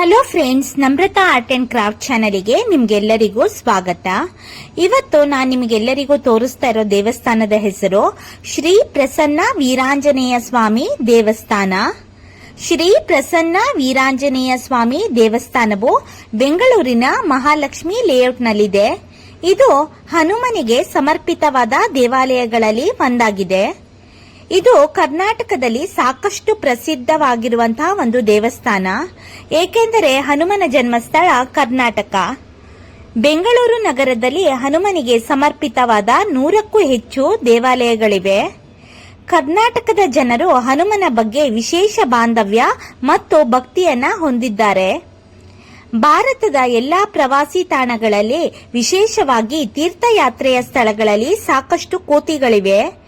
Hello friends Namrata art and craft ಚಾನಲ್ಗೆ ನಿಮ್ಗೆಲ್ಲರಿಗೂ ಸ್ವಾಗತ. ಇವತ್ತು ನಾನು ನಿಮಗೆಲ್ಲರಿಗೂ ತೋರಿಸ್ತಾ ಇರೋ ದೇವಸ್ಥಾನದ ಹೆಸರು ಶ್ರೀ ಪ್ರಸನ್ನ ವೀರಾಂಜನೇಯ ಸ್ವಾಮಿ ದೇವಸ್ಥಾನ. ಶ್ರೀ ಪ್ರಸನ್ನ ವೀರಾಂಜನೇಯ ಸ್ವಾಮಿ ದೇವಸ್ಥಾನವು ಬೆಂಗಳೂರಿನ ಮಹಾಲಕ್ಷ್ಮಿ ಲೇಔಟ್ನಲ್ಲಿದೆ. ಇದು ಹನುಮನಿಗೆ ಸಮರ್ಪಿತವಾದ ದೇವಾಲಯಗಳಲ್ಲಿ ಒಂದಾಗಿದೆ. ಇದು ಕರ್ನಾಟಕದಲ್ಲಿ ಸಾಕಷ್ಟು ಪ್ರಸಿದ್ಧವಾಗಿರುವಂತಹ ಒಂದು ದೇವಸ್ಥಾನ. ಏಕೆಂದರೆ ಹನುಮನ ಜನ್ಮಸ್ಥಳ ಕರ್ನಾಟಕ. ಬೆಂಗಳೂರು ನಗರದಲ್ಲಿ ಹನುಮನಿಗೆ ಸಮರ್ಪಿತವಾದ ನೂರಕ್ಕೂ ಹೆಚ್ಚು ದೇವಾಲಯಗಳಿವೆ. ಕರ್ನಾಟಕದ ಜನರು ಹನುಮನ ಬಗ್ಗೆ ವಿಶೇಷ ಬಾಂಧವ್ಯ ಮತ್ತು ಭಕ್ತಿಯನ್ನ ಹೊಂದಿದ್ದಾರೆ. ಭಾರತದ ಎಲ್ಲಾ ಪ್ರವಾಸಿ ತಾಣಗಳಲ್ಲಿ ವಿಶೇಷವಾಗಿ ತೀರ್ಥಯಾತ್ರೆಯ ಸ್ಥಳಗಳಲ್ಲಿ ಸಾಕಷ್ಟು ಕೋತಿಗಳಿವೆ.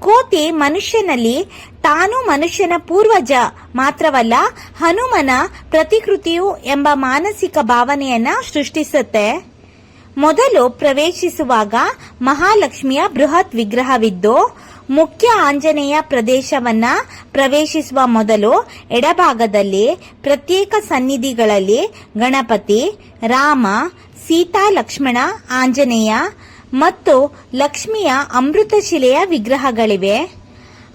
ಕೋತಿ ಮನುಷ್ಯನಲ್ಲಿ ತಾನು ಮನುಷ್ಯನ ಪೂರ್ವಜ ಮಾತ್ರವಲ್ಲ, ಹನುಮನ ಪ್ರತಿಕೃತಿಯು ಎಂಬ ಮಾನಸಿಕ ಭಾವನೆಯನ್ನ ಸೃಷ್ಟಿಸುತ್ತೆ. ಮೊದಲು ಪ್ರವೇಶಿಸುವಾಗ ಮಹಾಲಕ್ಷ್ಮಿಯ ಬೃಹತ್ ವಿಗ್ರಹವಿದ್ದು, ಮುಖ್ಯ ಆಂಜನೇಯ ಪ್ರದೇಶವನ್ನ ಪ್ರವೇಶಿಸುವ ಮೊದಲು ಎಡಭಾಗದಲ್ಲಿ ಪ್ರತ್ಯೇಕ ಸನ್ನಿಧಿಗಳಲ್ಲಿ ಗಣಪತಿ, ರಾಮ, ಸೀತಾ, ಲಕ್ಷ್ಮಣ, ಆಂಜನೇಯ ಮತ್ತು ಲಕ್ಷ್ಮಿಯ ಅಮೃತಶಿಲೆಯ ವಿಗ್ರಹಗಳಿವೆ.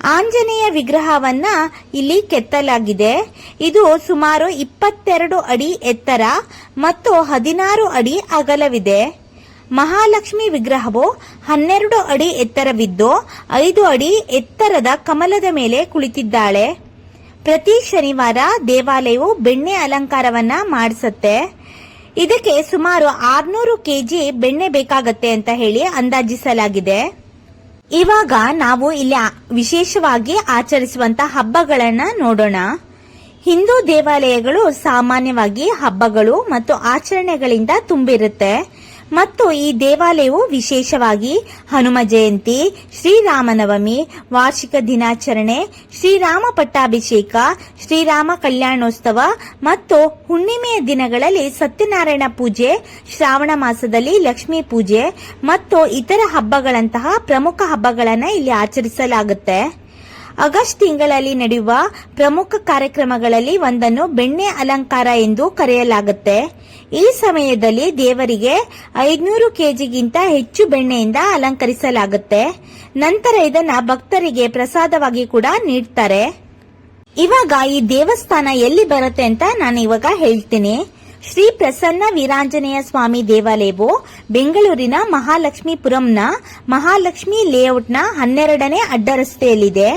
ಆಂಜನೇಯ ವಿಗ್ರಹವನ್ನ ಇಲ್ಲಿ ಕೆತ್ತಲಾಗಿದೆ. ಇದು ಸುಮಾರು ಇಪ್ಪತ್ತೆರಡು ಅಡಿ ಎತ್ತರ ಮತ್ತು ಹದಿನಾರು ಅಡಿ ಅಗಲವಿದೆ. ಮಹಾಲಕ್ಷ್ಮಿ ವಿಗ್ರಹವು ಹನ್ನೆರಡು ಅಡಿ ಎತ್ತರವಿದ್ದು, ಐದು ಅಡಿ ಎತ್ತರದ ಕಮಲದ ಮೇಲೆ ಕುಳಿತಿದ್ದಾಳೆ. ಪ್ರತಿ ಶನಿವಾರ ದೇವಾಲಯವು ಬೆಣ್ಣೆ ಅಲಂಕಾರವನ್ನ ಮಾಡಿಸುತ್ತೆ. ಇದಕ್ಕೆ ಸುಮಾರು ಆರ್ನೂರು ಕೆಜಿ ಬೆಣ್ಣೆ ಬೇಕಾಗತ್ತೆ ಅಂತ ಹೇಳಿ ಅಂದಾಜಿಸಲಾಗಿದೆ. ಇವಾಗ ನಾವು ಇಲ್ಲಿ ವಿಶೇಷವಾಗಿ ಆಚರಿಸುವಂತ ಹಬ್ಬಗಳನ್ನ ನೋಡೋಣ. ಹಿಂದೂ ದೇವಾಲಯಗಳು ಸಾಮಾನ್ಯವಾಗಿ ಹಬ್ಬಗಳು ಮತ್ತು ಆಚರಣೆಗಳಿಂದ ತುಂಬಿರುತ್ತೆ. ಮತ್ತು ಈ ದೇವಾಲಯವು ವಿಶೇಷವಾಗಿ ಹನುಮ ಜಯಂತಿ, ಶ್ರೀರಾಮನವಮಿ, ವಾರ್ಷಿಕ ದಿನಾಚರಣೆ, ಶ್ರೀರಾಮ ಪಟ್ಟಾಭಿಷೇಕ, ಶ್ರೀರಾಮ ಕಲ್ಯಾಣೋತ್ಸವ ಮತ್ತು ಹುಣ್ಣಿಮೆಯ ದಿನಗಳಲ್ಲಿ ಸತ್ಯನಾರಾಯಣ ಪೂಜೆ, ಶ್ರಾವಣ ಮಾಸದಲ್ಲಿ ಲಕ್ಷ್ಮೀ ಪೂಜೆ ಮತ್ತು ಇತರ ಹಬ್ಬಗಳಂತಹ ಪ್ರಮುಖ ಹಬ್ಬಗಳನ್ನು ಇಲ್ಲಿ ಆಚರಿಸಲಾಗುತ್ತೆ. ಆಗಸ್ಟ್ ತಿಂಗಳಲ್ಲಿ ನಡೆಯುವ ಪ್ರಮುಖ ಕಾರ್ಯಕ್ರಮಗಳಲ್ಲಿ ಒಂದನ್ನು ಬೆಣ್ಣೆ ಅಲಂಕಾರ ಎಂದು ಕರೆಯಲಾಗುತ್ತೆ. ಈ ಸಮಯದಲ್ಲಿ ದೇವರಿಗೆ ಐದ್ನೂರು ಕೆಜಿಗಿಂತ ಹೆಚ್ಚು ಬೆಣ್ಣೆಯಿಂದ ಅಲಂಕರಿಸಲಾಗುತ್ತೆ. ನಂತರ ಇದನ್ನ ಭಕ್ತರಿಗೆ ಪ್ರಸಾದವಾಗಿ ಕೂಡ ನೀಡ್ತಾರೆ. ಇವಾಗ ಈ ದೇವಸ್ಥಾನ ಎಲ್ಲಿ ಬರುತ್ತೆ ಅಂತ ನಾನು ಇವಾಗ ಹೇಳ್ತೀನಿ. ಶ್ರೀ ಪ್ರಸನ್ನ ವೀರಾಂಜನೇಯ ಸ್ವಾಮಿ ದೇವಾಲಯವು ಬೆಂಗಳೂರಿನ ಮಹಾಲಕ್ಷ್ಮೀಪುರಂನ ಮಹಾಲಕ್ಷ್ಮಿ ಲೇಔಟ್ನ ಹನ್ನೆರಡನೇ ಅಡ್ಡ ರಸ್ತೆಯಲ್ಲಿದೆ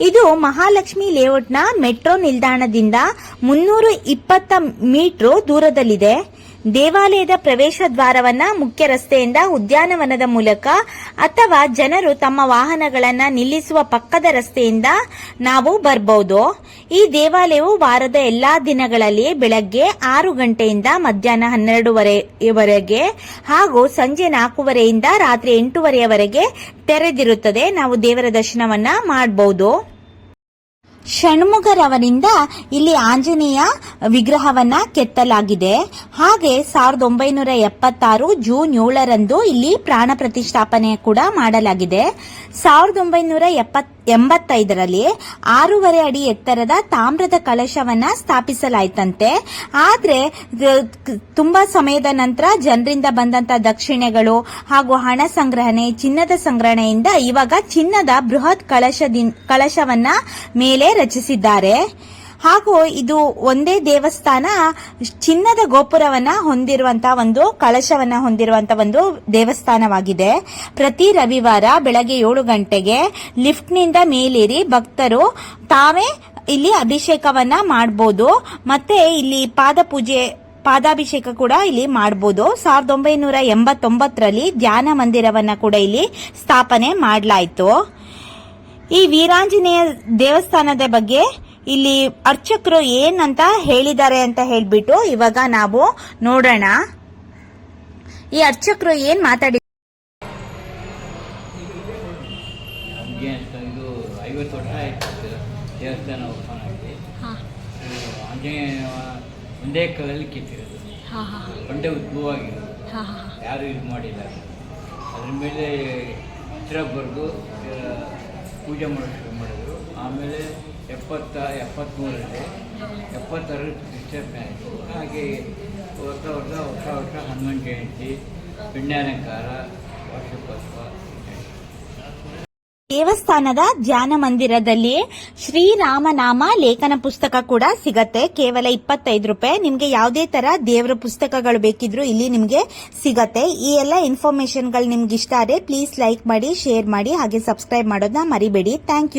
ಇದು ಮಹಾಲಕ್ಷ್ಮಿ ಲೇಔಟ್ನ ಮೆಟ್ರೋ ನಿಲ್ದಾಣದಿಂದ ಮುನ್ನೂರು ಇಪ್ಪತ್ತ ಮೀಟರ್ ದೂರದಲ್ಲಿದೆ. ದೇವಾಲಯದ ಪ್ರವೇಶ ದ್ವಾರವನ್ನ ಮುಖ್ಯ ರಸ್ತೆಯಿಂದ ಉದ್ಯಾನವನದ ಮೂಲಕ ಅಥವಾ ಜನರು ತಮ್ಮ ವಾಹನಗಳನ್ನ ನಿಲ್ಲಿಸುವ ಪಕ್ಕದ ರಸ್ತೆಯಿಂದ ನಾವು ಬರಬಹುದು ಈ ದೇವಾಲಯವು ವಾರದ ಎಲ್ಲಾ ದಿನಗಳಲ್ಲಿ ಬೆಳಗ್ಗೆ ಆರು ಗಂಟೆಯಿಂದ ಮಧ್ಯಾಹ್ನ ಹನ್ನೆರಡುವರೆವರೆಗೆ ಹಾಗೂ ಸಂಜೆ ನಾಲ್ಕೂವರೆಯಿಂದ ರಾತ್ರಿ ಎಂಟೂವರೆಯವರೆಗೆ ತೆರೆದಿರುತ್ತದೆ. ನಾವು ದೇವರ ದರ್ಶನವನ್ನ ಮಾಡಬಹುದು ಷಣ್ಮುಖರವರಿಂದ ಇಲ್ಲಿ ಆಂಜನೇಯ ವಿಗ್ರಹವನ್ನ ಕೆತ್ತಲಾಗಿದೆ. ಹಾಗೆ ಸಾವಿರದ ಒಂಬೈನೂರ ಎಪ್ಪತ್ತಾರು ಜೂನ್ ಏಳರಂದು ಇಲ್ಲಿ ಪ್ರಾಣ ಪ್ರತಿಷ್ಠಾಪನೆ ಕೂಡ ಮಾಡಲಾಗಿದೆ. ಸಾವಿರದ ಒಂಬೈನೂರ ಎಪ್ಪತ್ ಎಂಬತ್ತೈದರಲ್ಲಿ ಆರೂವರೆ ಅಡಿ ಎತ್ತರದ ತಾಮ್ರದ ಕಲಶವನ್ನ ಸ್ಥಾಪಿಸಲಾಯಿತಂತೆ. ಆದ್ರೆ ತುಂಬಾ ಸಮಯದ ನಂತರ ಜನರಿಂದ ಬಂದಂತ ದಕ್ಷಿಣೆಗಳು ಹಾಗೂ ಹಣ ಸಂಗ್ರಹಣೆ, ಚಿನ್ನದ ಸಂಗ್ರಹಣೆಯಿಂದ ಇವಾಗ ಚಿನ್ನದ ಬೃಹತ್ ಕಳಶದಿನ್, ಕಳಶವನ್ನ ಮೇಲೆ ರಚಿಸಿದ್ದಾರೆ. ಹಾಗೂ ಇದು ಒಂದೇ ದೇವಸ್ಥಾನ, ಚಿನ್ನದ ಗೋಪುರವನ್ನ ಹೊಂದಿರುವಂತಹ ಒಂದು, ಕಳಶವನ್ನ ಹೊಂದಿರುವಂತಹ ಒಂದು ದೇವಸ್ಥಾನವಾಗಿದೆ. ಪ್ರತಿ ರವಿವಾರ ಬೆಳಗ್ಗೆ ಏಳು ಗಂಟೆಗೆ ಲಿಫ್ಟ್ನಿಂದ ಮೇಲೇರಿ ಭಕ್ತರು ತಾವೇ ಇಲ್ಲಿ ಅಭಿಷೇಕವನ್ನ ಮಾಡಬಹುದು ಮತ್ತೆ ಇಲ್ಲಿ ಪಾದ ಪೂಜೆ, ಪಾದಾಭಿಷೇಕ ಕೂಡ ಇಲ್ಲಿ ಮಾಡಬಹುದು ಸಾವಿರದ ಒಂಬೈನೂರ ಎಂಬತ್ತೊಂಬತ್ತರಲ್ಲಿ ಧ್ಯಾನ ಮಂದಿರವನ್ನ ಕೂಡ ಇಲ್ಲಿ ಸ್ಥಾಪನೆ ಮಾಡಲಾಯಿತು. ಈ ವೀರಾಂಜನೇಯ ದೇವಸ್ಥಾನದ ಬಗ್ಗೆ ಇಲ್ಲಿ ಅರ್ಚಕರು ಏನಂತ ಹೇಳಿದ್ದಾರೆ ಅಂತ ಹೇಳ್ಬಿಟ್ಟು ಇವಾಗ ನಾವು ನೋಡೋಣ. ಈ ಅರ್ಚಕರು ಏನ್ ಮಾತಾಡಿ ನಮಗೆ ಇದು ಐವತ್ತು ವರ್ಷ ಆಯಿತು ದೇವಸ್ಥಾನ ಓಪನ್ ಆಗಿ. ಇದು ಆಂಜನೇಯ ಒಂದೇ ಕಾಲದಲ್ಲಿ ಕೆತ್ತಿರೋದು. ಒಂದೇ ಉದ್ಭವ ಆಗಿರೋದು ಯಾರು ಇದು ಮಾಡಿಲ್ಲ. ಅದ್ರ ಮೇಲೆ ಚಿತ್ರ ಬರೆದು ಪೂಜೆ ಮಾಡೋದು ಶುರು ಮಾಡಿದ್ರು. ಆಮೇಲೆ ಎಪ್ಪತ್ತ ಎಪ್ಪತ್ತ್ಮೂರರಲ್ಲಿ ಎಪ್ಪತ್ತರ ಪ್ರತಿಷ್ಠಾಪನೆ ಆಯಿತು. ಹಾಗೆ ಹೊಸ ವರ್ಷ ಹೊಸ ವರ್ಷ ಹನುಮಾನ್ ಜಯಂತಿ, ಪಿಣ್ಯಾಲಂಕಾರ ವಾರ್ಷಿಕೋತ್ಸವ ದೇವಸ್ಥಾನದ ಧ್ಯಾನ ಮಂದಿರದಲ್ಲಿ ಶ್ರೀರಾಮನಾಮ ಲೇಖನ ಪುಸ್ತಕ ಕೂಡ ಸಿಗತ್ತೆ. ಕೇವಲ ಇಪ್ಪತ್ತೈದು ರೂಪಾಯಿ. ನಿಮಗೆ ಯಾವುದೇ ತರ ದೇವರ ಪುಸ್ತಕಗಳು ಬೇಕಿದ್ರು ಇಲ್ಲಿ ನಿಮಗೆ ಸಿಗತ್ತೆ. ಈ ಎಲ್ಲ ಇನ್ಫಾರ್ಮೇಶನ್ಗಳು ನಿಮ್ಗೆ ಇಷ್ಟ ಆದರೆ ಪ್ಲೀಸ್ ಲೈಕ್ ಮಾಡಿ ಶೇರ್ ಮಾಡಿ, ಹಾಗೆ ಸಬ್ಸ್ಕ್ರೈಬ್ ಮಾಡೋದನ್ನ ಮರಿಬೇಡಿ. Thank you